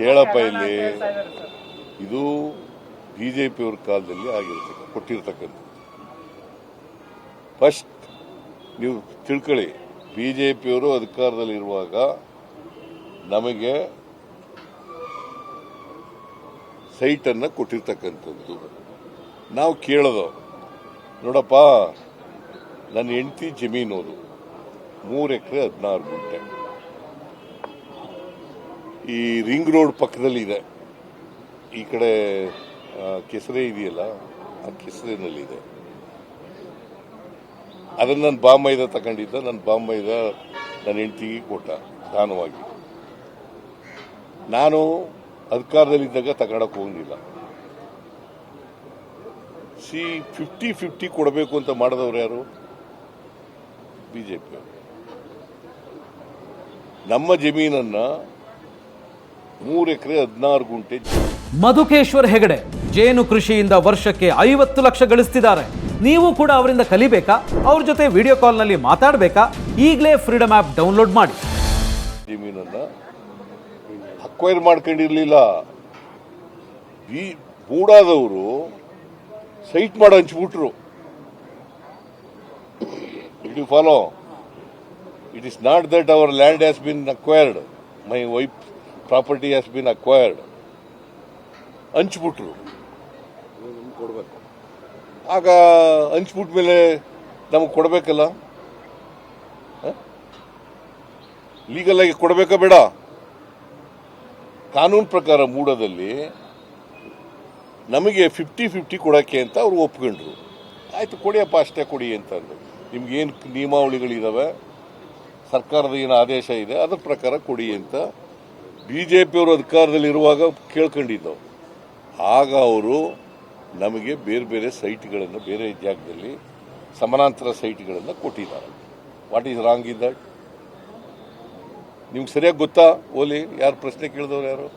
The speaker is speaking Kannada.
ಕೇಳಪ್ಪ ಇಲ್ಲಿ. ಇದು ಬಿಜೆಪಿ ಅವ್ರ ಕಾಲದಲ್ಲಿ ಆಗಿರ್ತಕ್ಕ ಕೊಟ್ಟಿರ್ತಕ್ಕಂಥ ಫಸ್ಟ್ ನೀವು ತಿಳ್ಕೊಳ್ಳಿ ಬಿಜೆಪಿಯವರು ಅಧಿಕಾರದಲ್ಲಿರುವಾಗ ನಮಗೆ ಸೈಟನ್ನು ಕೊಟ್ಟಿರ್ತಕ್ಕಂಥದ್ದು. ನಾವು ಕೇಳೋದು. ನೋಡಪ್ಪ, ನನ್ನ ಹೆಂಡತಿ ಜಮೀನು ಅದು ಮೂರು ಎಕರೆ ಹದಿನಾರು ಗುಂಟೆ. ಈ ರಿಂಗ್ ರೋಡ್ ಪಕ್ಕದಲ್ಲಿ ಇದೆ. ಈ ಕಡೆ ಕೆಸರೆ ಇದೆಯಲ್ಲ, ಆ ಕೆಸರಿನಲ್ಲಿದೆ. ಅದನ್ನ ನನ್ನ ಬಾಂಬೈದ ತಗೊಂಡಿದ್ದ. ನನ್ನ ಬಾಂಬೈದ ನನ್ನ ಹೆಂಡತಿಗೆ ಕೊಟ್ಟ, ದಾನವಾಗಿ. ನಾನು ಅಧಿಕಾರದಲ್ಲಿದ್ದಾಗ ತಗೊಂಡಕ್ಕೆ ಹೋಗಿಲ್ಲ ಸಿ ಫಿಫ್ಟಿ ಫಿಫ್ಟಿ ಕೊಡಬೇಕು ಅಂತ ಮಾಡಿದವ್ರು ಯಾರು? ಬಿಜೆಪಿ ನಮ್ಮ ಜಮೀನನ್ನ ಮೂರು ಎಕರೆ ಹದಿನಾರು ಗುಂಟೆ ಮಧುಕೇಶ್ವರ್ ಹೆಗಡೆ ಜೇನು ಕೃಷಿಯಿಂದ ವರ್ಷಕ್ಕೆ ಐವತ್ತು ಲಕ್ಷ ಗಳಿಸ್ತಿದ್ದಾರೆ. ನೀವು ಕೂಡ ಅವರಿಂದ ಕಲಿಬೇಕಾ? ಅವ್ರ ಜೊತೆ ವಿಡಿಯೋ ಕಾಲ್ನಲ್ಲಿ ಮಾತಾಡಬೇಕಾ? ಈಗಲೇ ಫ್ರೀಡಮ್ ಆ್ಯಪ್ ಡೌನ್ಲೋಡ್ ಮಾಡಿ. ಜಮೀನನ್ನ ಅಕ್ವೈರ್ ಮಾಡ್ಕೊಂಡಿರ್ಲಿಲ್ಲ. ಈ ಮೂಡಾದವರು ಸೈಟ್ ಮಾಡಿ ಹಂಚ್ಬಿಟ್ರು. It you follow it is not that our land has been acquired my wife property has been acquired ಹಂಚ್ಬಿಟ್ರು. ಆಗ ಹಂಚ್ಬಿಟ್ಟ ಮೇಲೆ ನಮಗೆ ಕೊಡಬೇಕಲ್ಲ? ಲೀಗಲ್ ಆಗಿ ಕೊಡಬೇಕಾ ಬೇಡ? ಕಾನೂನು ಪ್ರಕಾರ ಮೂಡದಲ್ಲಿ ನಮಗೆ ಫಿಫ್ಟಿ ಫಿಫ್ಟಿ ಕೊಡೋಕ್ಕೆ ಅಂತ ಅವ್ರು ಒಪ್ಕೊಂಡ್ರು. ಆಯಿತು, ಕೊಡಿಯಪ್ಪ, ಅಷ್ಟೇ ಕೊಡಿ ಅಂತಂದು ನಿಮ್ಗೇನು ನಿಯಮಾವಳಿಗಳಿದ್ದಾವೆ ಸರ್ಕಾರದ ಏನು ಆದೇಶ ಇದೆ, ಅದ್ರ ಪ್ರಕಾರ ಕೊಡಿ ಅಂತ ಬಿ ಜೆ ಪಿಯವರು ಅಧಿಕಾರದಲ್ಲಿರುವಾಗ ಕೇಳ್ಕೊಂಡಿದ್ದವು. ಆಗ ಅವರು ನಮಗೆ ಬೇರೆ ಬೇರೆ ಸೈಟ್ಗಳನ್ನು, ಬೇರೆ ಜಾಗದಲ್ಲಿ ಸಮಾನಾಂತರ ಸೈಟ್ಗಳನ್ನು ಕೊಟ್ಟಿದ್ದಾರೆ. What is wrong in that ನಿಮ್ಗೆ ಸರಿಯಾಗಿ ಗೊತ್ತಾ? ಓಲಿ, ಯಾರು ಪ್ರಶ್ನೆ ಕೇಳಿದವರು ಯಾರು?